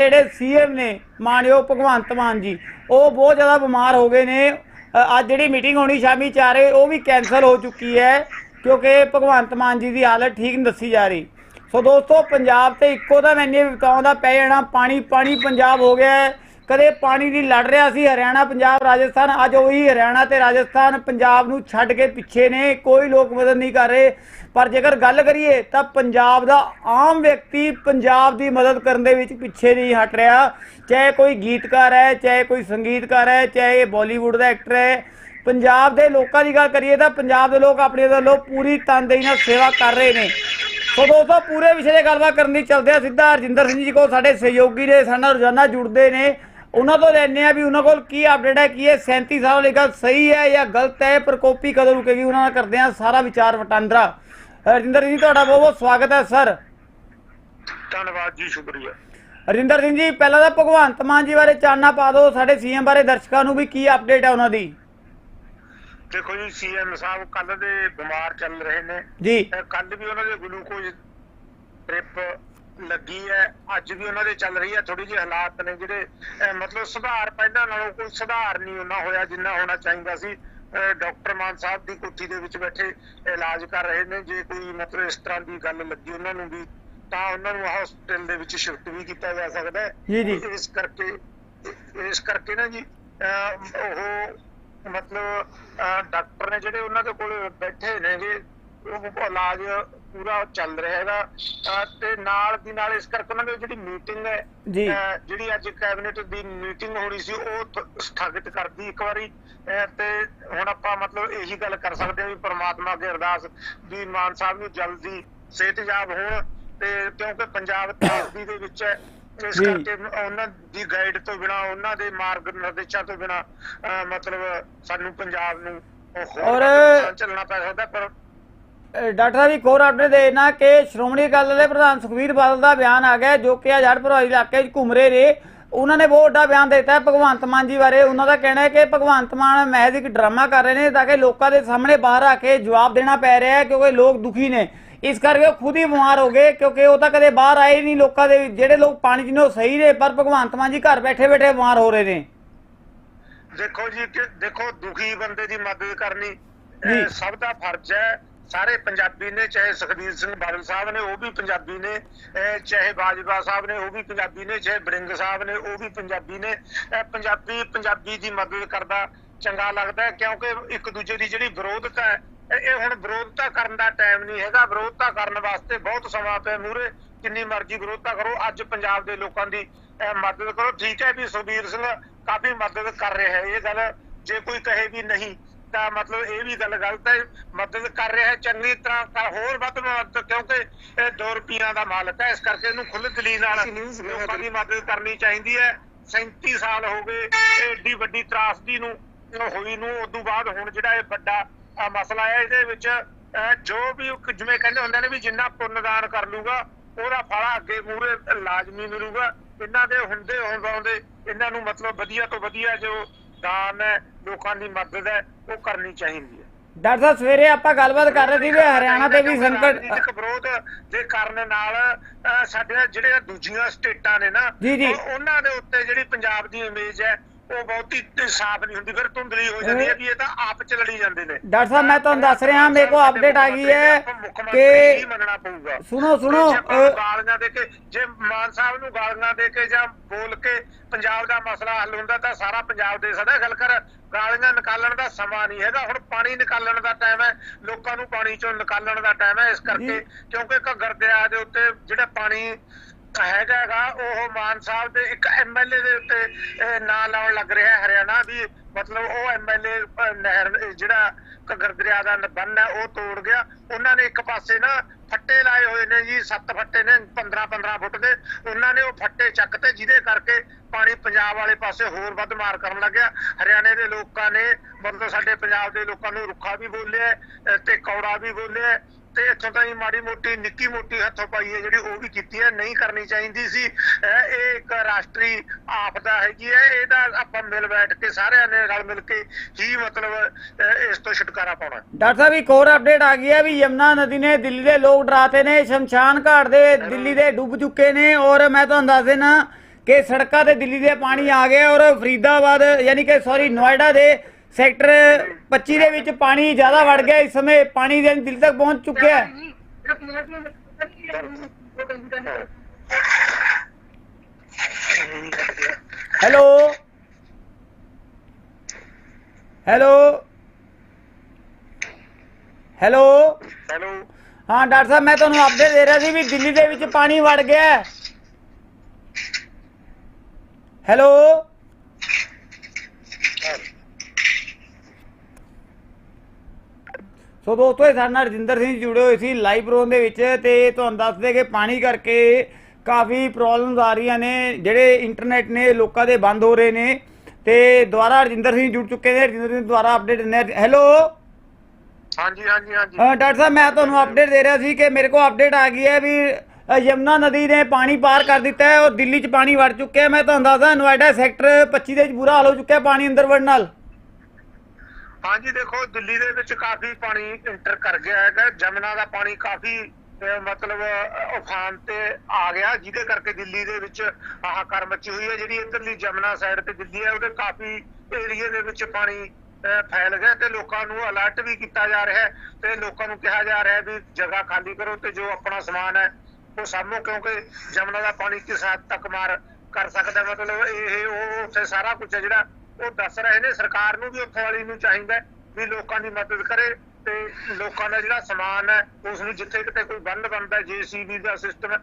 ਜਿਹੜੇ ਸੀਐਮ ਨੇ, ਮਾਨਯੋਗ ਭਗਵੰਤ ਮਾਨ ਜੀ, ਉਹ ਬਹੁਤ ਜ਼ਿਆਦਾ ਬਿਮਾਰ ਹੋ ਗਏ ਨੇ। ਅੱਜ ਜਿਹੜੀ ਮੀਟਿੰਗ ਹੋਣੀ ਸ਼ਾਮੀ 4 ਵਜੇ ਉਹ ਵੀ ਕੈਨਸਲ ਹੋ ਚੁੱਕੀ ਹੈ, ਕਿਉਂਕਿ ਭਗਵੰਤ ਮਾਨ ਜੀ ਦੀ ਹਾਲਤ ਠੀਕ ਨਹੀਂ ਦੱਸੀ ਜਾ ਰਹੀ। ਸੋ ਦੋਸਤੋ, ਪੰਜਾਬ ਤੇ ਇੱਕੋ ਦਾ ਮੈਨੇ ਵਿਤਾਉਣ ਦਾ ਪੈ ਜਾਣਾ, ਪਾਣੀ ਪਾਣੀ ਪੰਜਾਬ ਹੋ ਗਿਆ ਹੈ। ਕਦੇ ਪਾਣੀ ਦੀ ਲੜ ਰਿਹਾ ਸੀ, ਹਰਿਆਣਾ, ਪੰਜਾਬ, ਰਾਜਸਥਾਨ, ਅੱਜ ਉਹੀ ਹਰਿਆਣਾ ਤੇ ਰਾਜਸਥਾਨ ਪੰਜਾਬ ਨੂੰ ਛੱਡ ਕੇ ਪਿੱਛੇ ਨੇ, ਕੋਈ ਲੋਕ ਮਦਦ ਨਹੀਂ ਕਰ ਰਹੇ। ਪਰ ਜੇਕਰ ਗੱਲ ਕਰੀਏ ਤਾਂ ਪੰਜਾਬ ਦਾ ਆਮ ਵਿਅਕਤੀ ਪੰਜਾਬ ਦੀ ਮਦਦ ਕਰਨ ਦੇ ਵਿੱਚ ਪਿੱਛੇ ਨਹੀਂ ਹਟ ਰਿਹਾ। ਚਾਹੇ ਕੋਈ ਗੀਤਕਾਰ ਹੈ, ਚਾਹੇ ਕੋਈ ਸੰਗੀਤਕਾਰ ਹੈ, ਚਾਹੇ ਬਾਲੀਵੁੱਡ ਦਾ ਐਕਟਰ ਹੈ, ਪੰਜਾਬ ਦੇ ਲੋਕਾਂ ਦੀ ਗੱਲ ਕਰੀਏ ਤਾਂ ਪੰਜਾਬ ਦੇ ਲੋਕ ਆਪਣੇ ਵੱਲੋਂ ਪੂਰੀ ਤਨਦੇਹੀ ਨਾਲ ਸੇਵਾ ਕਰ ਰਹੇ ਨੇ। ਸੋ ਦੋਸਤੋ, ਪੂਰੇ ਵਿਸ਼ੇ 'ਤੇ ਗੱਲਬਾਤ ਕਰਨ ਦੀ ਚੱਲਦੇ ਆ ਸਿੱਧਾ। ਹਰਜਿੰਦਰ ਸਿੰਘ ਜੀ ਕੋਲ ਸਾਡੇ ਸਹਿਯੋਗੀ ਨੇ, ਸਾਡੇ ਨਾਲ ਰੋਜ਼ਾਨਾ ਜੁੜਦੇ ਨੇ। ਉਹਨਾਂ ਤੋਂ ਲੈਣੇ ਆ ਵੀ ਉਹਨਾਂ ਕੋਲ ਕੀ ਅਪਡੇਟ ਹੈ ਕੀ ਇਹ 37 ਸਾਲ ਵਾਲੀ ਗੱਲ ਸਹੀ ਹੈ ਜਾਂ ਗਲਤ ਹੈ ਪ੍ਰਕੋਪੀ ਕਦੋਂ ਰੁਕੇਗੀ ਉਹਨਾਂ ਨਾਲ ਕਰਦੇ ਆ ਸਾਰਾ ਵਿਚਾਰ ਵਟਾਂਦਰਾ। ਰਜਿੰਦਰ ਜੀ ਤੁਹਾਡਾ ਬਹੁਤ ਬਹੁਤ ਸਵਾਗਤ ਹੈ ਸਰ। ਧੰਨਵਾਦ ਜੀ ਸ਼ੁਕਰੀਆ। ਰਜਿੰਦਰ ਸਿੰਘ ਜੀ ਪਹਿਲਾਂ ਤਾਂ ਭਗਵੰਤ ਮਾਨ ਜੀ ਬਾਰੇ ਚਾਨਣਾ ਪਾ ਦਿਓ ਸਾਡੇ ਸੀਐਮ ਬਾਰੇ ਦਰਸ਼ਕਾਂ ਨੂੰ ਵੀ ਕੀ ਅਪਡੇਟ ਹੈ ਉਹਨਾਂ ਦੀ। ਦੇਖੋ ਜੀ ਸੀਐਮ ਸਾਹਿਬ ਕੱਲ ਦੇ ਬਿਮਾਰ ਚੱਲ ਰਹੇ ਨੇ। ਜੀ। ਕੱਲ ਵੀ ਉਹਨਾਂ ਦੇ ਗਲੂਕੋਜ਼ ਟ੍ਰਿਪ ਲੱਗੀ ਹੈ। ਅੱਜ ਵੀ ਉਹਨਾਂ ਦੇ ਚੱਲ ਰਹੀ ਹੈ ਥੋੜੀ ਜਿਹੀ ਹਾਲਾਤ ਨੇ ਜਿਹੜੇ ਮਤਲਬ ਸੁਧਾਰ ਪਹਿਲਾਂ ਨਾਲੋਂ ਕੋਈ ਸੁਧਾਰ ਨਹੀਂ ਉਹਨਾਂ ਹੋਇਆ ਜਿੰਨਾ ਹੋਣਾ ਚਾਹੀਦਾ ਸੀ। ਡਾਕਟਰ ਮਾਨ ਸਾਹਿਬ ਦੀ ਕੋਠੀ ਦੇ ਵਿੱਚ ਬੈਠੇ ਇਲਾਜ ਕਰ ਰਹੇ ਨੇ। ਜੇ ਕੋਈ ਮਤਲਬ ਇਸ ਤਰ੍ਹਾਂ ਦੀ ਗੱਲ ਲੱਗੀ ਉਹਨਾਂ ਨੂੰ ਵੀ ਤਾਂ ਉਹਨਾਂ ਨੂੰ ਹਸਪੀਟਲ ਦੇ ਵਿੱਚ ਸ਼ਿਫਟ ਵੀ ਕੀਤਾ ਜਾ ਸਕਦਾ ਹੈ। ਜੀ, ਜੀ। ਇਸ ਕਰਕੇ ਇਸ ਕਰਕੇ ਨਾ ਜੀ ਉਹ ਮਤਲਬ ਡਾਕਟਰ ਨੇ ਜਿਹੜੇ ਉਹਨਾਂ ਦੇ ਕੋਲ ਬੈਠੇ ਨੇਗੇ ਉਹ ਇਲਾਜ ਪੂਰਾ ਚੱਲ ਰਿਹਾ ਹੈਗਾ। ਤੇ ਨਾਲ ਦੀ ਨਾਲ ਇਸ ਕਰਕੇ ਉਹਨਾਂ ਦੀ ਜਿਹੜੀ ਮੀਟਿੰਗ ਹੈ ਜਿਹੜੀ ਅੱਜ ਕੈਬਨਿਟ ਦੀ ਮੀਟਿੰਗ ਹੋਣੀ ਸੀ ਉਹ ਸਥਗਿਤ ਕਰਦੀ ਇੱਕ ਵਾਰੀ। ਤੇ ਹੁਣ ਆਪਾਂ ਮਤਲਬ ਇਹੀ ਗੱਲ ਕਰ ਸਕਦੇ ਹਾਂ ਵੀ ਪ੍ਰਮਾਤਮਾ ਅੱਗੇ ਅਰਦਾਸ ਵੀ ਮਾਨ ਸਾਹਿਬ ਨੂੰ ਜਲਦੀ ਸਿਹਤਯਾਬ ਹੋਣ ਤੇ ਕਿਉਂਕਿ ਪੰਜਾਬ ਤਰਾਸਦੀ ਦੇ ਵਿੱਚ ਹੈ ਇਸ। ਕਰਕੇ ਉਹਨਾਂ ਦੀ ਗਾਈਡ ਤੋਂ ਬਿਨਾ ਉਹਨਾਂ ਦੇ ਮਾਰਗ ਨਿਰਦੇਸ਼ਾਂ ਤੋਂ ਬਿਨਾ ਮਤਲਬ ਸਾਨੂੰ ਪੰਜਾਬ ਨੂੰ ਔਰ- ਚੱਲਣਾ ਪੈ ਸਕਦਾ ਪਰ ਡਾਕਟਰ ਸਾਹਿਬ ਇੱਕ ਹੋਰ ਅਪਡੇਟ ਦੇਣਾ ਕਿ ਸ਼੍ਰੋਮਣੀ ਅਕਾਲੀ ਦਲ ਦੇ ਪ੍ਰਧਾਨ ਸੁਖਬੀਰ ਬਾਦਲ ਦਾ ਬਿਆਨ ਆ ਗਿਆ ਜੋ ਕਿ ਹਜ਼ਾਰ ਪ੍ਰਭਾਵੀ ਇਲਾਕੇ 'ਚ ਘੁੰਮ ਰਹੇ ਨੇ। ਉਹਨਾਂ ਨੇ ਬਹੁਤ ਵੱਡਾ ਬਿਆਨ ਦਿੱਤਾ ਹੈ ਭਗਵੰਤ ਮਾਨ ਜੀ ਬਾਰੇ। ਉਹਨਾਂ ਦਾ ਕਹਿਣਾ ਹੈ ਕਿ ਭਗਵੰਤ ਮਾਨ ਮਹਿਜ਼ ਇੱਕ ਡਰਾਮਾ ਕਰ ਰਹੇ ਨੇ ਤਾਂ ਕਿ ਲੋਕਾਂ ਦੇ ਸਾਹਮਣੇ ਬਾਹਰ ਆ ਕੇ ਜਵਾਬ ਦੇਣਾ ਪੈ ਰਿਹਾ ਹੈ ਕਿਉਂਕਿ ਲੋਕ ਦੁਖੀ ਨੇ। ਇਸ ਕਰਕੇ ਉਹ ਖੁਦ ਹੀ ਬਿਮਾਰ ਹੋ ਗਏ ਕਿਉਂਕਿ ਉਹ ਤਾਂ ਕਦੇ ਬਾਹਰ ਆਏ ਨਹੀਂ ਲੋਕਾਂ ਦੇ। ਜਿਹੜੇ ਲੋਕ ਪਾਣੀ 'ਚ ਨੇ ਉਹ ਸਹੀ ਨੇ ਪਰ ਭਗਵੰਤ ਮਾਨ ਜੀ ਘਰ ਬੈਠੇ ਬੈਠੇ ਬਿਮਾਰ ਹੋ ਰਹੇ ਨੇ। ਦੇਖੋ ਜੀ ਦੇਖੋ ਦੁਖੀ ਬੰਦੇ ਦੀ ਮਦਦ ਕਰਨੀ ਸਭ ਦਾ ਫਰਜ਼ ਹੈ। ਸਾਰੇ ਪੰਜਾਬੀ ਨੇ, ਚਾਹੇ ਸੁਖਬੀਰ ਸਿੰਘ ਬਾਦਲ ਸਾਹਿਬ ਨੇ, ਉਹ ਵੀ ਪੰਜਾਬੀ ਨੇ ਚਾਹੇ ਬਾਜਵਾ ਸਾਹਿਬ ਨੇ, ਉਹ ਵੀ ਪੰਜਾਬੀ ਨੇ, ਚਾਹੇ ਬਰਿੰਗ ਸਾਹਿਬ ਨੇ, ਉਹ ਵੀ ਪੰਜਾਬੀ ਨੇ। ਪੰਜਾਬੀ ਪੰਜਾਬੀ ਦੀ ਮਦਦ ਕਰਦਾ ਚੰਗਾ ਲੱਗਦਾ ਕਿਉਂਕਿ ਇੱਕ ਦੂਜੇ ਦੀ ਜਿਹੜੀ ਵਿਰੋਧਤਾ ਹੈ, ਇਹ ਹੁਣ ਵਿਰੋਧਤਾ ਕਰਨ ਦਾ ਟਾਈਮ ਨਹੀਂ ਹੈਗਾ। ਵਿਰੋਧਤਾ ਕਰਨ ਵਾਸਤੇ ਬਹੁਤ ਸਮਾਂ ਪਿਆ ਮੂਰੇ ਜਿੰਨੀ ਮਰਜ਼ੀ ਵਿਰੋਧਤਾ ਕਰੋ, ਅੱਜ ਪੰਜਾਬ ਦੇ ਲੋਕਾਂ ਦੀ ਮਦਦ ਕਰੋ। ਠੀਕ ਹੈ ਵੀ ਸੁਖਬੀਰ ਸਿੰਘ ਕਾਫੀ ਮਦਦ ਕਰ ਰਿਹਾ ਹੈ, ਇਹ ਗੱਲ ਜੇ ਕੋਈ ਕਹੇ ਵੀ ਨਹੀਂ। ਤਾਂ ਮਤਲਬ ਇਹ ਵੀ ਗੱਲ ਗਲਤ ਹੈ ਮਦਦ ਕਰ ਰਿਹਾ ਹੈ ਚੰਗੀ ਤਰ੍ਹਾਂ ਕਰ ਹੋਰ ਵੱਧ ਮਦਦ ਕਿਉਂਕਿ ਇਹ 2 ਰੁਪਈਆਂ ਦਾ ਮਾਲਕ ਹੈ ਇਸ ਕਰਕੇ ਇਹਨੂੰ ਖੁੱਲ੍ਹ ਦਿਲੀ ਨਾਲ ਲੋਕਾਂ ਦੀ ਮਦਦ ਕਰਨੀ ਚਾਹੀਦੀ ਹੈ। 37 ਸਾਲ ਹੋ ਗਏ ਏਡੀ ਵੱਡੀ ਤਰਾਸਦੀ ਨੂੰ ਹੋਈ ਨੂੰ ਉਦੋਂ ਬਾਅਦ ਹੁਣ ਜਿਹੜਾ ਇਹ ਵੱਡਾ ਮਸਲਾ ਹੈ ਇਹਦੇ ਵਿੱਚ ਜੋ ਵੀ ਜਿਵੇਂ ਕਹਿੰਦੇ ਹੁੰਦੇ ਨੇ ਵੀ ਜਿੰਨਾ ਪੁੰਨਦਾਨ ਕਰ ਲੂਗਾ ਉਹਦਾ ਫਲ ਅੱਗੇ ਮੂਰੇ ਲਾਜ਼ਮੀ ਮਿਲੂਗਾ। ਇਹਨਾਂ ਦੇ ਹੁੰਦੇ ਹੁੰਦੇ ਇਹਨਾਂ ਨੂੰ ਮਤਲਬ ਵਧੀਆ ਤੋਂ ਵਧੀਆ ਜੋ ਦਾਨ ਹੈ ਲੋਕਾਂ ਦੀ ਮਦਦ ਹੈ ਉਹ ਕਰਨੀ ਚਾਹੀਦੀ ਹੈ ਡਾਕਟਰ ਸਾਹਿਬ ਸਵੇਰੇ ਆਪਾਂ ਗੱਲਬਾਤ ਕਰ ਰਹੇ ਸੀ ਵੀ ਹਰਿਆਣਾ ਤੇ ਵੀ ਸੰਕਟ ਰਾਜਨੀਤਿਕ ਵਿਰੋਧ ਦੇ ਕਾਰਨ ਨਾਲ ਅਹ, ਸਾਡੇ ਜਿਹੜੇ ਦੂਜੀਆਂ ਸਟੇਟਾਂ ਨੇ ਨਾ ਜੀ, ਜੀ। ਉਹ- ਉਹਨਾਂ ਦੇ ਉੱਤੇ ਜਿਹੜੀ ਪੰਜਾਬ ਦੀ ਇਮੇਜ ਹੈ ਉਹ ਬਹੁਤੀ ਸਾਫ਼ ਨਹੀਂ ਹੁੰਦੀ ਫਿਰ ਧੁੰਦਲੀ ਹੋ ਜਾਂਦੀ ਹੈ ਵੀ ਇਹ ਤਾਂ ਆਪ ਚ ਲੜੀ ਜਾਂਦੇ ਨੇ। ਡਾਕਟਰ ਸਾਹਿਬ ਮੈਂ ਤੁਹਾਨੂੰ ਦੱਸ ਰਿਹਾ ਮੇਰੇ ਕੋਲ ਅਪਡੇਟ ਆ ਗਈ ਹੈ ਕਿ ਮੰਨਣਾ ਪਊਗਾ। ਸੁਣੋ ਸੁਣੋ ਗਾਲੀਆਂ ਦੇ ਕੇ ਜੇ ਮਾਨ ਸਾਹਿਬ ਨੂੰ ਗਾਲੀਆਂ ਦੇ ਕੇ ਜਾਂ ਬੋਲ ਕੇ ਪੰਜਾਬ ਦਾ ਮਸਲਾ ਹੱਲ ਹੁੰਦਾ ਤਾਂ ਸਾਰਾ ਪੰਜਾਬ ਦੇ ਸਕਦਾ ਗੱਲ ਕਰ। ਗਾਲੀਆਂ ਨਿਕਾਲਣ ਦਾ ਸਮਾਂ ਨਹੀਂ ਹੈਗਾ ਹੁਣ ਪਾਣੀ ਨਿਕਾਲਣ ਦਾ ਟਾਈਮ ਹੈ ਲੋਕਾਂ ਨੂੰ ਪਾਣੀ ਚੋਂ ਨਿਕਾਲਣ ਦਾ ਟਾਈਮ ਹੈ ਇਸ ਕਰਕੇ ਕਿਉਂਕਿ ਘੱਗਰ ਦਰਿਆ ਦੇ ਉੱਤੇ ਜਿਹੜਾ ਪਾਣੀ ਹੈਗਾ ਹੈਗਾ ਉਹ ਮਾਨ ਸਾਹਿਬ ਦੇ ਇੱਕ ਐਮਐਲਏ ਦੇ ਉੱਤੇ ਨਾਂ ਲਾਉਣ ਲੱਗ ਰਿਹਾ ਹੈ ਹਰਿਆਣਾ ਵੀ। ਮਤਲਬ ਉਹ ਐਮਐਲਏ ਨਹਿਰ, ਜਿਹੜਾ ਘੱਗਰ ਦਰਿਆ ਦਾ ਬੰਨ ਹੈ, ਉਹ ਤੋੜ ਗਿਆ। ਉਹਨਾਂ ਨੇ ਇੱਕ ਪਾਸੇ ਨਾ ਫੱਟੇ ਲਾਏ ਹੋਏ ਨੇ ਜੀ, ਸੱਤ ਫੱਟੇ ਨੇ 15 15 ਫੁੱਟ ਦੇ ਉਹਨਾਂ ਨੇ ਉਹ ਫੱਟੇ ਚੱਕ ਤੇ ਜਿਹਦੇ ਕਰਕੇ ਪਾਣੀ ਪੰਜਾਬ ਵਾਲੇ ਪਾਸੇ ਹੋਰ ਵੱਧ ਮਾਰ ਕਰਨ ਲੱਗਿਆ। ਹਰਿਆਣੇ ਦੇ ਲੋਕਾਂ ਨੇ, ਮਤਲਬ ਸਾਡੇ ਪੰਜਾਬ ਦੇ ਲੋਕਾਂ ਨੂੰ ਰੁੱਖਾ ਵੀ ਬੋਲਿਆ ਤੇ ਕੌੜਾ ਵੀ ਬੋਲਿਆ। ਤੇ ਇੱਥੋਂ ਤਾਈਂ ਮਾੜੀ ਮੋਟੀ, ਨਿੱਕੀ ਮੋਟੀ ਹੱਥੋਂ ਪਾਈ ਹੈ ਜਿਹੜੀ ਉਹ ਵੀ ਕੀਤੀ ਹੈ, ਨਹੀਂ ਕਰਨੀ ਚਾਹੀਦੀ ਸੀ। ਇਹ ਇੱਕ ਰਾਸ਼ਟਰੀ ਆਫਦਾ ਹੈਗੀ ਹੈ, ਇਹਦਾ ਆਪਾਂ ਮਿਲ ਬੈਠ ਕੇ ਸਾਰਿਆਂ ਨੇ ਰਲ ਮਿਲ ਕੇ ਹੀ ਮਤਲਬ ਇਸ ਤੋਂ ਛੁਟਕਾਰਾ ਪਾਉਣਾ। ਡਾਕਟਰ ਸਾਹਿਬ, ਇੱਕ ਹੋਰ ਅਪਡੇਟ ਆ ਗਈ ਹੈ ਵੀ ਯਮਨਾ ਨਦੀ ਨੇ ਦਿੱਲੀ ਦੇ ਲੋਕ ਡਰਾਤੇ ਨੇ, ਸ਼ਮਸ਼ਾਨ ਘਾਟ ਦੇ ਦਿੱਲੀ ਦੇ ਡੁੱਬ ਚੁੱਕੇ ਨੇ ਔਰ ਮੈਂ ਤੁਹਾਨੂੰ ਦੱਸ ਦੇਣਾ ਕਿ ਸੜਕਾਂ ਤੇ ਦਿੱਲੀ ਦੇ ਪਾਣੀ ਆ ਗਿਆ ਔਰ ਫਰੀਦਾਬਾਦ, ਯਾਨੀ ਕਿ ਸੌਰੀ ਨੋਇਡਾ ਦੇ ਸੈਕਟਰ 25 ਦੇ ਵਿੱਚ ਪਾਣੀ ਜ਼ਿਆਦਾ ਵੜ ਗਿਆ ਇਸ ਸਮੇਂ ਪਾਣੀ ਦੇ ਦਿੱਲੀ ਤੱਕ ਪਹੁੰਚ ਚੁੱਕਿਆ ਹੈ। ਹੈਲੋ? ਹੈਲੋ? ਹੈਲੋ? ਹੈਲੋ? ਹਾਂ ਡਾਕਟਰ ਸਾਹਿਬ ਮੈਂ ਤੁਹਾਨੂੰ ਅਪਡੇਟ ਦੇ ਰਿਹਾ ਸੀ ਵੀ ਦਿੱਲੀ ਦੇ ਵਿੱਚ ਪਾਣੀ ਵੜ ਗਿਆ ਹੈਲੋ? ਸੋ ਦੋਸਤੋ ਇਹ ਸਾਡੇ ਨਾਲ ਰਜਿੰਦਰ ਸਿੰਘ ਜੁੜੇ ਹੋਏ ਸੀ ਲਾਈਵ ਪ੍ਰੋਗਰਾਮ ਦੇ ਵਿੱਚ ਤੇ ਤੁਹਾਨੂੰ ਦੱਸਦੇ ਕਿ ਪਾਣੀ ਕਰਕੇ ਕਾਫੀ ਪ੍ਰੋਬਲਮਸ ਆ ਰਹੀਆਂ ਨੇ ਜਿਹੜੇ ਇੰਟਰਨੈਟ ਨੇ ਲੋਕਾਂ ਦੇ ਬੰਦ ਹੋ ਰਹੇ ਨੇ ਤੇ ਦੁਬਾਰਾ ਰਜਿੰਦਰ ਸਿੰਘ ਜੁੜ ਚੁੱਕੇ ਨੇ ਰਜਿੰਦਰ ਸਿੰਘ ਦੁਬਾਰਾ ਅਪਡੇਟ ਦਿੰਦੇ ਹੈਲੋ ਹਾਂਜੀ ਹਾਂਜੀ ਹਾਂਜੀ। ਡਾਕਟਰ ਸਾਹਿਬ ਮੈਂ ਤੁਹਾਨੂੰ ਅਪਡੇਟ ਦੇ ਰਿਹਾ ਸੀ ਕਿ ਮੇਰੇ ਕੋਲ ਅਪਡੇਟ ਆ ਗਈ ਹੈ ਵੀ ਯਮੁਨਾ ਨਦੀ ਨੇ ਪਾਣੀ ਪਾਰ ਕਰ ਦਿੱਤਾ ਹੈ ਔਰ ਦਿੱਲੀ 'ਚ ਪਾਣੀ ਵੜ ਚੁੱਕਿਆ ਹੈ। ਮੈਂ ਤੁਹਾਨੂੰ ਦੱਸਦਾ ਨੋਇਡਾ ਸੈਕਟਰ 25 ਦੇ ਵਿੱਚ ਬੁਰਾ ਹਾਲ ਹੋ ਚੁੱਕਿਆ ਪਾਣੀ ਅੰਦਰ ਵੜਨ ਨਾਲ। ਹਾਂਜੀ, ਦੇਖੋ, ਦਿੱਲੀ ਦੇ ਵਿੱਚ ਕਾਫੀ ਪਾਣੀ ਇੰਟਰ ਕਰ ਗਿਆ ਹੈਗਾ। ਜਮਨਾ ਦਾ ਪਾਣੀ ਕਾਫੀ ਮਤਲਬ ਉਫਾਨ ਤੇ ਆ ਗਿਆ, ਜਿਹਦੇ ਕਰਕੇ ਦਿੱਲੀ ਦੇ ਵਿੱਚ ਹਾਹਾਕਾਰ ਮੱਚੀ ਹੋਈ ਹੈ। ਜਿਹੜੀ ਇਧਰਲੀ ਜਮਨਾ ਸਾਈਡ ਤੇ ਦਿੱਲੀ ਹੈ, ਉਹਦੇ ਕਾਫੀ ਏਰੀਏ ਦੇ ਵਿੱਚ ਪਾਣੀ ਫੈਲ ਗਿਆ ਤੇ ਲੋਕਾਂ ਨੂੰ ਅਲਰਟ ਵੀ ਕੀਤਾ ਜਾ ਰਿਹਾ ਹੈ ਤੇ ਲੋਕਾਂ ਨੂੰ ਕਿਹਾ ਜਾ ਰਿਹਾ ਹੈ ਵੀ ਜਗ੍ਹਾ ਖਾਲੀ ਕਰੋ ਤੇ ਜੋ ਆਪਣਾ ਸਮਾਨ ਹੈ, ਉਹ ਸਾਹਮਣੇ ਕਿਉਂਕਿ ਜਮਨਾ ਦਾ ਪਾਣੀ ਕਿਸ ਹੱਦ ਤੱਕ ਮਾਰ ਕਰ ਸਕਦਾ ਮਤਲਬ ਇਹ, ਉਹ ਉੱਥੇ ਸਾਰਾ ਕੁਝ ਹੈ ਜਿਹੜਾ ਉਹ ਦੱਸ ਰਹੇ ਨੇ, ਸਰਕਾਰ ਨੂੰ ਵੀ ਉੱਥੋਂ ਵਾਲੀ ਨੂੰ ਚਾਹੀਦਾ ਵੀ ਲੋਕਾਂ ਦੀ ਮਦਦ ਕਰੇ ਤੇ ਲੋਕਾਂ ਦਾ ਜਿਹੜਾ ਸਮਾਨ ਹੈ ਉਸ ਨੂੰ ਜਿੱਥੇ ਕਿਤੇ ਕੋਈ ਬੰਦ ਬਣਦਾ ਜੀਸੀਬੀ ਦਾ ਸਿਸਟਮ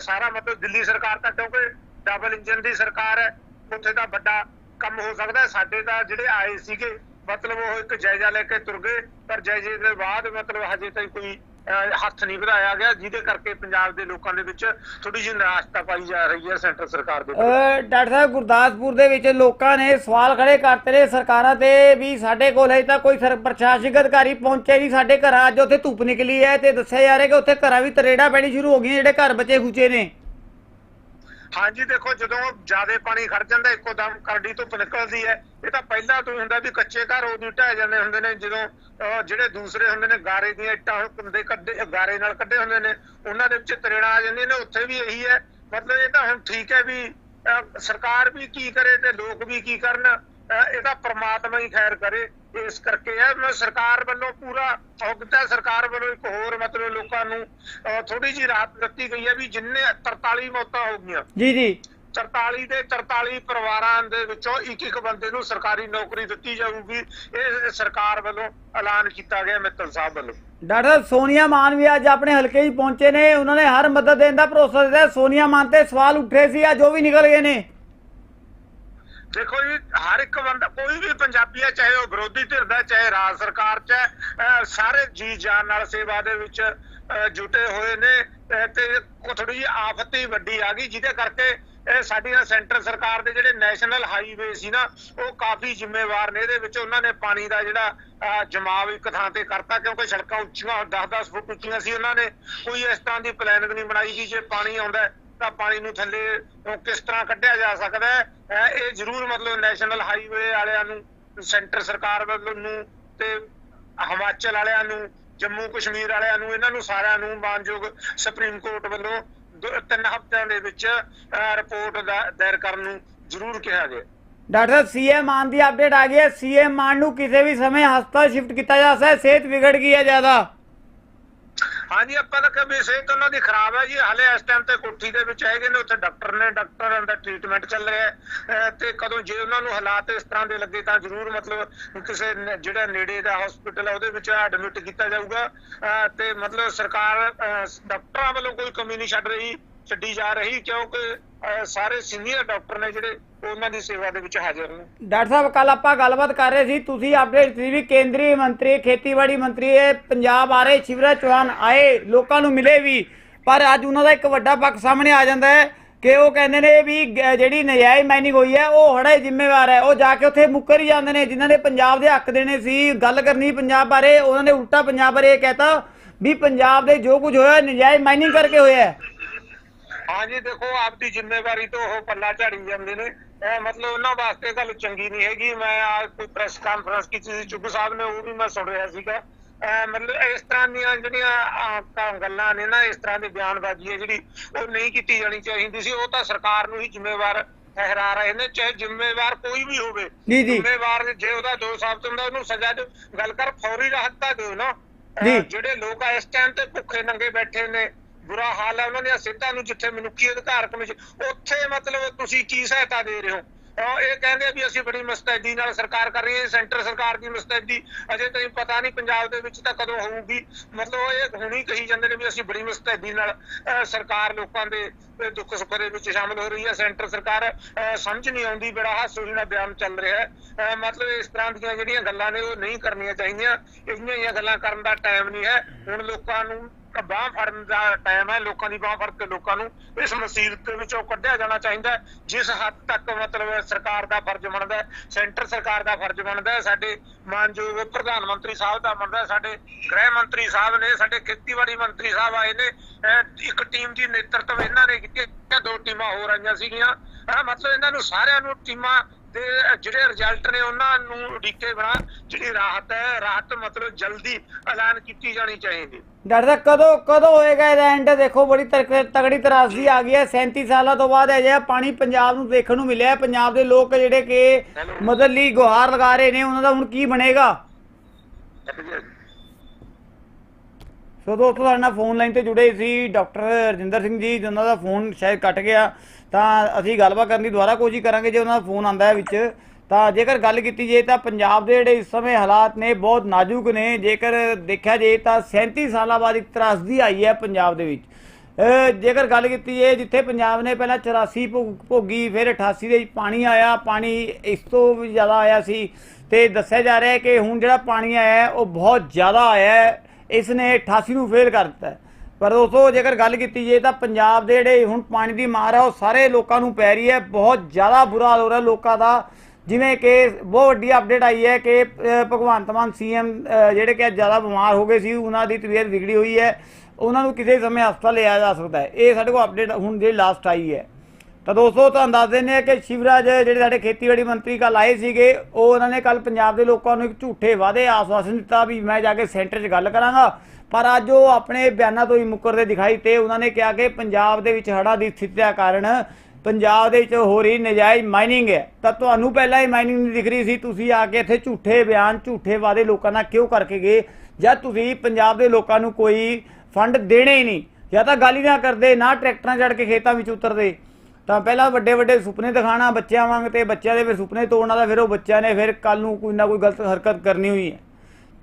ਸਾਰਾ ਮਤਲਬ ਦਿੱਲੀ ਸਰਕਾਰ ਤਾਂ ਕਿਉਂਕਿ ਡਬਲ ਇੰਜਨ ਦੀ ਸਰਕਾਰ ਹੈ, ਉੱਥੇ ਦਾ ਵੱਡਾ ਕੰਮ ਹੋ ਸਕਦਾ ਸਾਡੇ ਤਾਂ ਜਿਹੜੇ ਆਏ ਸੀਗੇ, ਮਤਲਬ ਉਹ ਇੱਕ ਜਾਇਜ਼ਾ ਲੈ ਕੇ ਤੁਰ ਗਏ, ਪਰ ਜਾਇਜ਼ੇ ਦੇ ਬਾਅਦ ਮਤਲਬ ਹਜੇ ਤਾਈਂ ਕੋਈ ਹੱਥ ਨਹੀਂ ਵਧਾਇਆ ਗਿਆ, ਜਿਹਦੇ ਕਰਕੇ ਪੰਜਾਬ ਦੇ ਲੋਕਾਂ ਦੇ ਵਿੱਚ ਥੋੜੀ ਜਿਹੀ ਨਿਰਾਸ਼ਤਾ ਪਾਈ ਜਾ ਰਹੀ ਹੈ ਸੈਂਟਰ ਸਰਕਾਰ ਦੇ ਡਾਕਟਰ ਸਾਹਿਬ, ਗੁਰਦਾਸਪੁਰ ਦੇ ਵਿੱਚ ਲੋਕਾਂ ਨੇ ਸਵਾਲ ਖੜੇ ਕਰਤੇ ਨੇ ਸਰਕਾਰਾਂ ਤੇ ਵੀ ਸਾਡੇ ਕੋਲ ਹਜੇ ਤਾਂ ਕੋਈ ਪ੍ਰਸ਼ਾਸਨਿਕ ਅਧਿਕਾਰੀ ਪਹੁੰਚੇ ਨਹੀਂ, ਸਾਡੇ ਘਰਾਂ ਅੱਜ ਉੱਥੇ ਧੁੱਪ ਨਿਕਲੀ ਹੈ ਤੇ ਦੱਸਿਆ ਜਾ ਰਿਹਾ ਕਿ ਉੱਥੇ ਘਰਾਂ ਵੀ ਤਰੇੜਾ ਪੈਣੀ ਸ਼ੁਰੂ ਹੋ ਗਈਆਂ, ਜਿਹੜੇ ਘਰ ਬਚੇ ਖੁਚੇ ਨੇ। ਹਾਂਜੀ ਦੇਖੋ ਜਦੋਂ ਜ਼ਿਆਦਾ ਪਾਣੀ ਖੜ ਜਾਂਦਾ ਇੱਕੋ ਦਮ ਕਰਡੀ ਧੁੱਪ ਨਿਕਲਦੀ ਹੈ। ਇਹ ਤਾਂ ਪਹਿਲਾਂ ਤੋਂ ਹੀ ਹੁੰਦਾ ਵੀ ਕੱਚੇ ਘਰ ਉਦੋਂ ਢਹਿ ਜਾਂਦੇ ਹੁੰਦੇ ਨੇ ਜਦੋਂ ਅਹ, ਜਿਹੜੇ ਦੂਸਰੇ ਹੁੰਦੇ ਨੇ ਗਾਰੇ ਦੀਆਂ ਇੱਟਾਂ ਹੁੰਦੇ ਕੱਢੇ ਗਾਰੇ ਨਾਲ ਕੱਢੇ ਹੁੰਦੇ ਨੇ ਉਹਨਾਂ ਦੇ ਵਿੱਚ ਤਰੇੜਾਂ ਆ ਜਾਂਦੀਆਂ ਨੇ ਉੱਥੇ ਵੀ ਇਹੀ ਹੈ। ਮਤਲਬ ਇਹ ਤਾਂ ਹੁਣ ਠੀਕ ਹੈ ਵੀ ਅਹ, ਸਰਕਾਰ ਵੀ ਕੀ ਕਰੇ ਤੇ ਲੋਕ ਵੀ ਕੀ ਕਰਨ ਇਹ ਤਾਂ ਪ੍ਰਮਾਤਮਾ ਹੀ ਖੈਰ ਕਰੇ। ਇਸ ਕਰਕੇ ਹੈ। ਮੈਂ ਸਰਕਾਰ ਵੱਲੋਂ ਪੂਰਾ ਔਗਤਾ ਸਰਕਾਰ ਵੱਲੋਂ ਇੱਕ ਹੋਰ ਮਤਲਬ ਲੋਕਾਂ ਨੂੰ ਥੋੜੀ ਜਿਹੀ ਰਾਹਤ ਦਿੱਤੀ ਗਈ ਹੈ ਵੀ ਜਿੰਨੇ 43 ਮੌਤਾਂ ਹੋ ਗਈਆਂ ਜੀ ਜੀ। 43 ਦੇ 43 ਪਰਿਵਾਰਾਂ ਦੇ ਵਿੱਚੋਂ ਇੱਕ ਇੱਕ ਬੰਦੇ ਨੂੰ ਸਰਕਾਰੀ ਨੌਕਰੀ ਦਿੱਤੀ ਜਾਊਗੀ। ਇਹ ਸਰਕਾਰ ਵੱਲੋਂ ਐਲਾਨ ਕੀਤਾ ਗਿਆ ਮਿੱਤਲ ਸਾਹਿਬ ਵੱਲੋਂ। ਡਾਕਟਰ ਸੋਨੀਆ ਮਾਨ ਵੀ ਅੱਜ ਆਪਣੇ ਹਲਕੇ 'ਚ ਪਹੁੰਚੇ ਨੇ। ਉਹਨਾਂ ਨੇ ਹਰ ਮਦਦ ਦੇਣ ਦਾ ਭਰੋਸਾ ਦਿੱਤਾ। ਹੈ। ਸੋਨੀਆ ਮਾਨ ਤੇ ਸਵਾਲ ਉੱਠੇ ਸੀ ਅੱਜ ਉਹ ਵੀ ਨਿਕਲ ਗਏ ਨੇ। ਦੇਖੋ ਜੀ, ਹਰ ਇੱਕ ਬੰਦਾ, ਕੋਈ ਵੀ ਪੰਜਾਬੀ ਹੈ, ਚਾਹੇ ਉਹ ਵਿਰੋਧੀ ਧਿਰ ਦਾ ਚਾਹੇ ਰਾਜ ਸਰਕਾਰ ਚ ਹੈ ਸਾਰੇ ਜੀ ਜਾਨ ਨਾਲ ਸੇਵਾ ਦੇ ਵਿੱਚ ਜੁਟੇ ਹੋਏ ਨੇ ਤੇ ਥੋੜੀ ਜਿਹੀ ਆਫਤ ਹੀ ਵੱਡੀ ਆ ਗਈ, ਜਿਹਦੇ ਕਰਕੇ ਇਹ ਸਾਡੀਆਂ ਸੈਂਟਰ ਸਰਕਾਰ ਦੇ ਜਿਹੜੇ ਨੈਸ਼ਨਲ ਹਾਈਵੇ ਸੀ ਨਾ, ਉਹ ਕਾਫੀ ਜ਼ਿੰਮੇਵਾਰ ਨੇ, ਇਹਦੇ ਵਿੱਚ ਉਹਨਾਂ ਨੇ ਪਾਣੀ ਦਾ ਜਿਹੜਾ, ਅਹ ਜਮਾਵ ਇੱਕ ਥਾਂ ਤੇ ਕਰਤਾ, ਕਿਉਂਕਿ ਸੜਕਾਂ ਉੱਚੀਆਂ 10-10 ਫੁੱਟ ਉੱਚੀਆਂ ਸੀ ਉਹਨਾਂ ਨੇ, ਕੋਈ ਇਸ ਤਰ੍ਹਾਂ ਦੀ ਪਲੈਨਿੰਗ ਨਹੀਂ ਬਣਾਈ ਸੀ ਜੇ ਪਾਣੀ ਆਉਂਦਾ ਤਾਂ ਪਾਣੀ ਨੂੰ ਥੱਲੇ ਕਿਸ ਤਰ੍ਹਾਂ ਕੱਢਿਆ ਜਾ ਸਕਦਾ ਹੈ? ਇਹ ਜ਼ਰੂਰ ਮਤਲਬ ਨੈਸ਼ਨਲ ਹਾਈਵੇ ਵਾਲਿਆਂ ਨੂੰ ਸੈਂਟਰ ਸਰਕਾਰ ਵੱਲੋਂ ਨੂੰ ਤੇ ਹਿਮਾਚਲ ਵਾਲਿਆਂ ਨੂੰ, ਜੰਮੂ ਕਸ਼ਮੀਰ ਵਾਲਿਆਂ ਨੂੰ, ਇਹਨਾਂ ਨੂੰ ਸਾਰਿਆਂ ਨੂੰ ਮਾਨਯੋਗ ਸੁਪਰੀਮ ਕੋਰਟ ਵੱਲੋਂ ਤਿੰਨ ਹਫ਼ਤਿਆਂ ਦੇ ਵਿੱਚ ਰਿਪੋਰਟ ਦਾਇਰ ਕਰਨ ਨੂੰ ਜ਼ਰੂਰ ਕਿਹਾ ਗਿਆ। ਡਾਕਟਰ ਸਾਹਿਬ, ਸੀਐਮ ਮਾਨ ਦੀ ਅਪਡੇਟ ਆ ਗਈ ਹੈ। ਸੀਐਮ ਮਾਨ ਨੂੰ ਕਿਸੇ ਵੀ ਸਮੇਂ ਹਸਪਤਾਲ ਸ਼ਿਫਟ ਕੀਤਾ ਜਾ ਸਕਦਾ ਸਿਹਤ ਵਿਗੜ ਗਈ ਹੈ ਜ਼ਿਆਦਾ। ਹਾਂਜੀ, ਆਪਾਂ ਤਾਂ ਕਦੇ ਸਿਹਤ ਉਹਨਾਂ ਦੀ ਖਰਾਬ ਹੈ ਜੀ। ਹਲੇ ਇਸ ਟਾਈਮ ਤੇ ਕੋਠੀ ਦੇ ਵਿੱਚ ਹੈਗੇ ਨੇ, ਉੱਥੇ ਡਾਕਟਰ ਨੇ ਡਾਕਟਰਾਂ ਦਾ ਟ੍ਰੀਟਮੈਂਟ ਚੱਲ ਰਿਹਾ ਹੈ। ਤੇ ਕਦੋਂ ਜੇ ਉਹਨਾਂ ਨੂੰ ਹਾਲਾਤ ਇਸ ਤਰ੍ਹਾਂ ਦੇ ਲੱਗੇ ਤਾਂ ਜ਼ਰੂਰ ਮਤਲਬ ਕਿਸੇ ਜਿਹੜਾ ਨੇੜੇ ਦਾ ਹਸਪੀਟਲ ਹੈ, ਉਹਦੇ ਵਿੱਚ ਐਡਮਿਟ ਕੀਤਾ ਜਾਊਗਾ। ਤੇ ਮਤਲਬ ਸਰਕਾਰ ਡਾਕਟਰਾਂ ਵੱਲੋਂ ਕੋਈ ਕਮੀ ਨਹੀਂ ਛੱਡ ਰਹੀ। ਛੱਡੀ ਜਾ ਰਹੀ ਕਿਉਂਕਿ ਸਾਰੇ ਸੀਨੀਅਰ ਡਾਕਟਰ ਨੇ ਜਿਹੜੇ ਉਹਨਾਂ ਦੀ ਸੇਵਾ ਦੇ ਵਿੱਚ ਹਾਜ਼ਰ ਨੇ। ਡਾਕਟਰ ਸਾਹਿਬ ਕੱਲ ਆਪਾਂ ਗੱਲਬਾਤ ਕਰ ਰਹੇ ਸੀ। ਤੁਸੀਂ ਅਪਡੇਟ ਸੀ ਵੀ ਕੇਂਦਰੀ ਮੰਤਰੀ, ਖੇਤੀਬਾੜੀ ਮੰਤਰੀ ਪੰਜਾਬ ਆ ਰਹੇ ਸ਼ਿਵਰਾਜ ਚੌਹਾਨ ਆਏ, ਲੋਕਾਂ ਨੂੰ ਮਿਲੇ ਵੀ। ਪਰ ਅੱਜ ਉਹਨਾਂ ਦਾ ਇੱਕ ਵੱਡਾ ਪੱਖ ਸਾਹਮਣੇ ਆ ਜਾਂਦਾ ਹੈ ਕਿ ਉਹ ਕਹਿੰਦੇ ਨੇ ਵੀ ਜਿਹੜੀ ਨਜਾਇਜ਼ ਮਾਈਨਿੰਗ ਹੋਈ ਹੈ, ਉਹ ਹੜਾ ਜ਼ਿੰਮੇਵਾਰ ਹੈ। ਉਹ ਜਾ ਕੇ ਉੱਥੇ ਮੁੱਕਰ ਹੀ ਜਾਂਦੇ ਨੇ। ਜਿਨ੍ਹਾਂ ਨੇ ਪੰਜਾਬ ਦੇ ਹੱਕ ਦੇਣੇ ਸੀ, ਗੱਲ ਕਰਨੀ ਪੰਜਾਬ ਬਾਰੇ, ਉਹਨਾਂ ਨੇ ਉਲਟਾ ਪੰਜਾਬ ਬਾਰੇ ਇਹ ਕਹਿਤਾ ਵੀ ਪੰਜਾਬ ਦੇ ਜੋ ਕੁਝ ਹੋਇਆ, ਨਜਾਇਜ਼ ਮਾਈਨਿੰਗ ਕਰਕੇ ਹੋਇਆ ਹੈ। ਹਾਂਜੀ ਦੇਖੋ ਆਪਦੀ ਜ਼ਿੰਮੇਵਾਰੀ ਤੋਂ ਉਹ ਪੱਲਾ ਝਾੜੀ ਜਾਂਦੇ ਨੇ। ਇਹ ਮਤਲਬ ਉਹਨਾਂ ਵਾਸਤੇ ਗੱਲ ਚੰਗੀ ਨਹੀਂ ਹੈਗੀ। ਮੈਂ ਆ ਕੋਈ ਪ੍ਰੈਸ ਕਾਨਫਰੰਸ ਕੀਤੀ ਸੀ ਚੁੱਗੂ ਸਾਹਿਬ ਨੇ ਉਹ ਵੀ ਮੈਂ ਸੁਣ ਰਿਹਾ ਸੀਗਾ। ਮਤਲਬ ਇਸ ਤਰ੍ਹਾਂ ਦੀਆਂ ਜਿਹੜੀਆਂ ਗੱਲਾਂ ਨੇ ਨਾ ਇਸ ਤਰ੍ਹਾਂ ਦੀ ਬਿਆਨਬਾਜ਼ੀ ਹੈ ਜਿਹੜੀ ਉਹ ਨਹੀਂ ਕੀਤੀ ਜਾਣੀ ਚਾਹੀਦੀ ਸੀ। ਉਹ ਤਾਂ ਸਰਕਾਰ ਨੂੰ ਹੀ ਜ਼ਿੰਮੇਵਾਰ ਠਹਿਰਾ ਰਹੇ ਨੇ ਚਾਹੇ ਜ਼ਿੰਮੇਵਾਰ ਕੋਈ ਵੀ ਹੋਵੇ। ਜ਼ਿੰਮੇਵਾਰ ਜੇ ਉਹਦਾ ਦੋ ਸਾਬਤ ਹੁੰਦਾ ਉਹਨੂੰ ਸਜ਼ਾ ਦਿਓ। ਗੱਲ ਕਰ ਫੌਰੀ ਰਾਹਤ ਤਾਂ ਦਿਓ ਨਾ। ਜਿਹੜੇ ਲੋਕ ਆ ਇਸ ਟਾਈਮ ਤੇ ਭੁੱਖੇ ਨੰਗੇ ਬੈਠੇ ਨੇ। ਬੁਰਾ ਹਾਲ ਹੈ, ਉਹਨਾਂ ਦੀਆਂ ਸਿੱਧਾਂ ਨੂੰ ਜਿੱਥੇ ਮਨੁੱਖੀ ਅਧਿਕਾਰ ਕਮਿਸ਼ਨ, ਉੱਥੇ ਮਤਲਬ ਤੁਸੀਂ ਕੀ ਸਹਾਇਤਾ ਦੇ ਰਹੇ ਹੋ? ਇਹ ਕਹਿੰਦੇ ਵੀ ਅਸੀਂ ਬੜੀ ਮੁਸਤੈਦੀ ਨਾਲ ਸਰਕਾਰ ਕਰ ਰਹੀ ਹੈ, ਸੈਂਟਰ ਸਰਕਾਰ ਦੀ ਮੁਸਤੈਦੀ, ਅਜੇ ਤਾਈਂ ਪਤਾ ਨਹੀਂ ਪੰਜਾਬ ਦੇ ਵਿੱਚ ਤਾਂ ਕਦੋਂ ਹੋਊਗੀ। ਮਤਲਬ ਇਹ ਹੁਣੀ ਕਹੀ ਜਾਂਦੇ ਨੇ ਵੀ ਅਸੀਂ ਬੜੀ ਮੁਸਤੈਦੀ ਨਾਲ ਸਰਕਾਰ ਲੋਕਾਂ ਦੇ ਦੁੱਖ ਸੁੱਖ ਦੇ ਵਿੱਚ ਸ਼ਾਮਲ ਹੋ ਰਹੀ ਹੈ। ਸੈਂਟਰ ਸਰਕਾਰ ਸਮਝ ਨਹੀਂ ਆਉਂਦੀ, ਬੜਾ ਹਾਸੋਹੀਣਾ ਬਿਆਨ ਚੱਲ ਰਿਹਾ ਹੈ। ਅਹ ਮਤਲਬ ਇਸ ਤਰ੍ਹਾਂ ਦੀਆਂ ਜਿਹੜੀਆਂ ਗੱਲਾਂ ਨੇ ਉਹ ਨਹੀਂ ਕਰਨੀਆਂ ਚਾਹੀਦੀਆਂ। ਇਹੀਆਂ ਜਿਹੀਆਂ ਗੱਲਾਂ ਕਰਨ ਦਾ ਟਾਈਮ ਨਹੀਂ ਹੈ। ਹੁਣ ਲੋਕਾਂ ਨੂੰ ਬਾਹ ਫੜਨ ਦਾ ਟਾਈਮ ਹੈ, ਲੋਕਾਂ ਦੀ ਬਾਹ ਫੜ ਕੇ ਲੋਕਾਂ ਨੂੰ ਇਸ ਮੁਸੀਬਤ ਦੇ ਵਿੱਚੋਂ ਕੱਢਿਆ ਜਾਣਾ ਚਾਹੀਦਾ ਜਿਸ ਹੱਦ ਤੱਕ ਮਤਲਬ ਸਰਕਾਰ ਦਾ ਫਰਜ਼ ਬਣਦਾ ਸੈਂਟਰ ਸਰਕਾਰ ਦਾ ਫਰਜ਼ ਬਣਦਾ ਸਾਡੇ ਮਾਨਯੋਗ ਪ੍ਰਧਾਨ ਮੰਤਰੀ ਸਾਹਿਬ ਦਾ ਬਣਦਾ ਸਾਡੇ ਗ੍ਰਹਿ ਮੰਤਰੀ ਸਾਹਿਬ ਨੇ, ਸਾਡੇ ਖੇਤੀਬਾੜੀ ਮੰਤਰੀ ਸਾਹਿਬ ਆਏ ਨੇ ਇੱਕ ਟੀਮ ਦੀ ਨੇਤਰਤਵ ਇਹਨਾਂ ਨੇ ਕੀਤੀ ਦੋ ਟੀਮਾਂ ਹੋਰ ਆਈਆਂ ਸੀਗੀਆਂ। ਮਤਲਬ ਇਹਨਾਂ ਨੂੰ ਸਾਰਿਆਂ ਨੂੰ ਟੀਮਾਂ ਦੇ ਜਿਹੜੇ ਰਿਜ਼ਲਟ ਨੇ ਉਹਨਾਂ ਨੂੰ ਉਡੀਕੇ ਬਣਾ ਜਿਹੜੀ ਰਾਹਤ ਹੈ, ਰਾਹਤ ਮਤਲਬ ਜਲਦੀ ਐਲਾਨ ਕੀਤੀ ਜਾਣੀ ਚਾਹੀਦੀ। ਡਾਕਟਰ ਸਾਹਿਬ, ਕਦੋਂ ਕਦੋਂ ਹੋਏਗਾ ਇਹਦਾ ਐਂਡ ਦੇਖੋ, ਬੜੀ ਤਰ- ਤਰਾਸਦੀ ਆ ਗਈ ਹੈ। 37 ਸਾਲਾਂ ਤੋਂ ਬਾਅਦ ਇਹ ਜਿਹਾ ਪਾਣੀ ਪੰਜਾਬ ਨੂੰ ਦੇਖਣ ਨੂੰ ਮਿਲਿਆ। ਪੰਜਾਬ ਦੇ ਲੋਕ ਜਿਹੜੇ ਕਿ ਮਦਦ ਲਈ ਗੁਹਾਰ ਲਗਾ ਰਹੇ ਨੇ, ਉਹਨਾਂ ਦਾ ਹੁਣ ਕੀ ਬਣੇਗਾ? ਸੋ ਦੋਸਤੋ, ਸਾਡੇ ਨਾਲ ਫੋਨ ਲਾਈਨ ਤੇ ਜੁੜੇ ਸੀ ਡਾਕਟਰ ਰਜਿੰਦਰ ਸਿੰਘ ਜੀ, ਜਿਨ੍ਹਾਂ ਦਾ ਫੋਨ ਸ਼ਾਇਦ ਕੱਟ ਗਿਆ। ਤਾਂ ਅਸੀਂ ਗੱਲਬਾਤ ਕਰਨ ਦੀ ਦੁਬਾਰਾ ਕੋਸ਼ਿਸ਼ ਕਰਾਂਗੇ ਜੇ ਉਹਨਾਂ ਦਾ ਫੋਨ ਆਂਦਾ ਹੈ ਵਿੱਚ। ਤਾਂ ਜੇਕਰ ਗੱਲ ਕੀਤੀ ਜੇ ਤਾਂ ਪੰਜਾਬ ਦੇ ਜਿਹੜੇ ਇਸ ਸਮੇਂ ਹਾਲਾਤ ਨੇ ਬਹੁਤ ਨਾਜ਼ੁਕ ਨੇ। ਜੇਕਰ ਦੇਖਿਆ ਜੇ ਤਾਂ 37 ਸਾਲਾਂ ਬਾਅਦ ਇੱਕ ਤਰਾਸਦੀ ਆਈ ਹੈ ਪੰਜਾਬ ਦੇ ਵਿੱਚ। ਜੇਕਰ ਗੱਲ ਕੀਤੀ ਹੈ ਜਿੱਥੇ ਪੰਜਾਬ ਨੇ ਪਹਿਲਾਂ 84 ਭੋ- ਭੋਗੀ, ਫਿਰ 88 ਦੇ ਵਿੱਚ ਪਾਣੀ ਆਇਆ। ਪਾਣੀ ਇਸ ਤੋਂ ਵੀ ਜ਼ਿਆਦਾ ਆਇਆ ਸੀ ਤੇ ਦੱਸਿਆ ਜਾ ਰਿਹਾ ਹੈ ਕਿ ਹੁਣ ਜਿਹੜਾ ਪਾਣੀ ਆਇਆ ਉਹ ਬਹੁਤ ਜ਼ਿਆਦਾ ਆਇਆ ਇਸ ਨੇ 88 ਨੂੰ ਫੇਲ ਕਰ ਦਿੱਤਾ ਪਰ ਦੋਸਤੋ, ਜੇਕਰ ਗੱਲ ਕੀਤੀ ਜੇ ਤਾਂ ਪੰਜਾਬ ਦੇ ਜਿਹੜੇ ਹੁਣ ਪਾਣੀ ਦੀ ਮਾਰ ਹੈ ਉਹ ਸਾਰੇ ਲੋਕਾਂ ਨੂੰ ਪੈ ਰਹੀ ਹੈ। ਬਹੁਤ ਜ਼ਿਆਦਾ ਬੁਰਾ ਹਾਲ ਹੋ ਰਿਹਾ ਲੋਕਾਂ ਦਾ। ਜਿਵੇਂ ਕਿ ਬਹੁਤ ਵੱਡੀ ਅਪਡੇਟ ਆਈ ਹੈ ਕਿ ਭਗਵੰਤ ਮਾਨ ਸੀਐਮ ਜਿਹੜੇ ਕਿ ਅੱਜ ਜ਼ਿਆਦਾ ਬਿਮਾਰ ਹੋ ਗਏ ਸੀ, ਉਹਨਾਂ ਦੀ ਤਬੀਅਤ ਵਿਗੜੀ ਹੋਈ ਹੈ। ਉਹਨਾਂ ਨੂੰ ਕਿਸੇ ਸਮੇਂ ਹਸਪਤਾਲ ਲਿਆ ਜਾ ਸਕਦਾ ਹੈ। ਇਹ ਸਾਡੇ ਕੋਲ ਅਪਡੇਟ ਹੁਣ ਜਿਹੜੀ ਲਾਸਟ ਆਈ ਹੈ। ਤਾਂ ਦੋਸਤੋ, ਤੁਹਾਨੂੰ ਦੱਸ ਦਿੰਦੇ ਹਾਂ ਕਿ ਸ਼ਿਵਰਾਜ ਜਿਹੜੇ ਸਾਡੇ ਖੇਤੀਬਾੜੀ ਮੰਤਰੀ ਕੱਲ ਆਏ ਸੀਗੇ, ਉਹ ਉਹਨਾਂ ਨੇ ਕੱਲ ਪੰਜਾਬ ਦੇ ਲੋਕਾਂ ਨੂੰ ਇੱਕ ਝੂਠੇ ਵਾਅਦੇ ਆਸਵਾਸਨ ਦਿੱਤਾ ਵੀ ਮੈਂ ਜਾ ਕੇ ਸੈਂਟਰ 'ਚ ਗੱਲ ਕਰਾਂਗਾ। ਪਰ ਅੱਜ ਉਹ ਆਪਣੇ ਬਿਆਨਾਂ ਤੋਂ ਹੀ ਮੁੱਕਰਦੇ ਦਿਖਾਈ ਤੇ ਉਹਨਾਂ ਨੇ ਕਿਹਾ ਕਿ ਪੰਜਾਬ ਦੇ ਵਿੱਚ ਹੜ੍ਹਾਂ ਦੀ ਸਥਿਤੀ ਦਾ ਕਾਰਨ ਪੰਜਾਬ ਦੇ ਵਿੱਚ ਹੋ ਰਹੀ ਨਜਾਇਜ਼ ਮਾਈਨਿੰਗ ਹੈ। ਤਾਂ ਤੁਹਾਨੂੰ ਪਹਿਲਾਂ ਹੀ ਮਾਈਨਿੰਗ ਨਹੀਂ ਦਿਖ ਰਹੀ ਸੀ, ਤੁਸੀਂ ਆ ਕੇ ਇੱਥੇ ਝੂਠੇ ਬਿਆਨ, ਝੂਠੇ ਵਾਅਦੇ ਲੋਕਾਂ ਨਾਲ ਕਿਉਂ ਕਰਕੇ ਗਏ? ਜਦ ਤੁਸੀਂ ਪੰਜਾਬ ਦੇ ਲੋਕਾਂ ਨੂੰ ਕੋਈ ਫੰਡ ਦੇਣੇ ਹੀ ਨਹੀਂ, ਜਾਂ ਤਾਂ ਗੱਲ ਹੀ ਨਾ ਕਰਦੇ, ਨਾ ਟਰੈਕਟਰਾਂ ਚੜ੍ਹ ਕੇ ਖੇਤਾਂ ਵਿੱਚ ਉਤਰਦੇ। ਤਾਂ ਪਹਿਲਾਂ ਵੱਡੇ ਵੱਡੇ ਸੁਪਨੇ ਦਿਖਾਣਾ ਬੱਚਿਆਂ ਵਾਂਗ ਤੇ ਬੱਚਿਆਂ ਦੇ ਫਿਰ ਸੁਪਨੇ ਤੋੜਨਾ ਤਾਂ ਫਿਰ ਉਹ ਬੱਚਿਆਂ ਨੇ ਫਿਰ ਕੱਲ ਨੂੰ ਕੋਈ ਨਾ ਕੋਈ ਗਲਤ ਹਰਕਤ ਕਰਨੀ ਹੋਈ ਹੈ।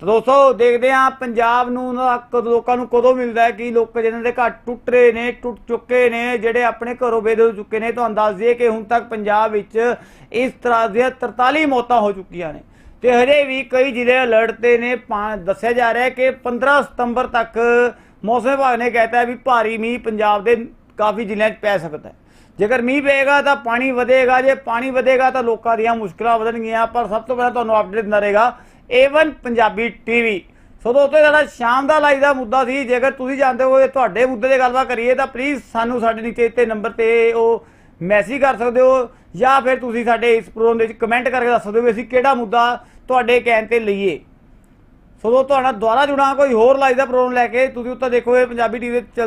ਤਾਂ ਦੋਸਤੋ, ਦੇਖਦੇ ਹਾਂ ਪੰਜਾਬ ਨੂੰ ਕਦੋਂ- ਲੋਕਾਂ ਨੂੰ ਕਦੋਂ ਮਿਲਦਾ ਹੈ, ਕਿ ਲੋਕ ਜਿਹਨਾਂ ਦੇ ਘਰ ਟੁੱਟ ਰਹੇ ਨੇ, ਟੁੱਟ ਚੁੱਕੇ ਨੇ, ਜਿਹੜੇ ਆਪਣੇ ਘਰੋਂ ਬੇਦ ਹੋ ਚੁੱਕੇ ਨੇ। ਤੁਹਾਨੂੰ ਦੱਸ ਦਈਏ ਕਿ ਹੁਣ ਤੱਕ ਪੰਜਾਬ ਵਿੱਚ ਇਸ ਤਰ੍ਹਾਂ ਦੀਆਂ 43 ਮੌਤਾਂ ਹੋ ਚੁੱਕੀਆਂ ਨੇ। ਤੇ ਹਜੇ ਵੀ ਕਈ ਜ਼ਿਲ੍ਹੇ ਅਲਰਟ ਤੇ ਨੇ, ਪਾ- ਦੱਸਿਆ ਜਾ ਰਿਹਾ ਹੈ ਕਿ 15 ਸਤੰਬਰ ਤੱਕ ਮੌਸਮ ਵਿਭਾਗ ਨੇ ਕਹਿਤਾ ਹੈ ਵੀ ਭਾਰੀ ਮੀਂਹ ਪੰਜਾਬ ਦੇ ਕਾਫੀ ਜ਼ਿਲ੍ਹਿਆਂ 'ਚ ਪੈ ਸਕਦਾ ਹੈ। ਜੇਕਰ ਮੀਂਹ ਪਏਗਾ ਤਾਂ ਪਾਣੀ ਵਧੇਗਾ, ਜੇ ਪਾਣੀ ਵਧੇਗਾ ਤਾਂ ਲੋਕਾਂ ਦੀਆਂ ਮੁਸ਼ਕਲਾਂ ਵਧਣਗੀਆਂ, ਪਰ ਸਭ ਤੋਂ ਪਹਿਲਾਂ ਤੁਹਾਨੂੰ ਅਪਡੇਟ ਦਿੰਦਾ ਰਹੇਗਾ A1 ਪੰਜਾਬੀ ਟੀਵੀ ਸੋ ਦੋਸਤੋ ਸਾਡਾ ਸ਼ਾਮ ਦਾ ਲਾਈਵ ਦਾ ਮੁੱਦਾ ਸੀ। ਜੇਕਰ ਤੁਸੀਂ ਜਾਣਦੇ ਹੋ ਤੁਹਾਡੇ ਮੁੱਦੇ ਤੇ ਗੱਲਬਾਤ ਕਰੀਏ, ਤਾਂ ਪਲੀਜ਼ ਸਾਨੂੰ ਸਾਡੇ ਨੀਚੇ ਤੇ ਨੰਬਰ ਤੇ ਉਹ ਮੈਸੇਜ ਕਰ ਸਕਦੇ ਹੋ, ਜਾਂ ਫਿਰ ਤੁਸੀਂ ਸਾਡੇ ਇਸ ਪ੍ਰੋਗਰਾਮ ਦੇ ਵਿੱਚ ਕਮੈਂਟ ਕਰਕੇ ਦੱਸ ਸਕਦੇ ਹੋ ਵੀ ਅਸੀਂ ਕਿਹੜਾ ਮੁੱਦਾ ਤੁਹਾਡੇ ਕਹਿਣ ਤੇ ਲਈਏ। ਸੋ ਦੋਸਤੋ, ਤੁਹਾਡਾ ਦੁਬਾਰਾ ਜੁੜਾਂ ਕੋਈ ਹੋਰ ਲਾਈਵ ਦਾ ਪ੍ਰੋਗਰਾਮ ਲੈ ਕੇ। ਤੁਸੀਂ ਉੱਤੇ ਦੇਖੋ ਇਹ ਪੰਜਾਬੀ ਟੀਵੀ ਤੇ ਚੱਲ-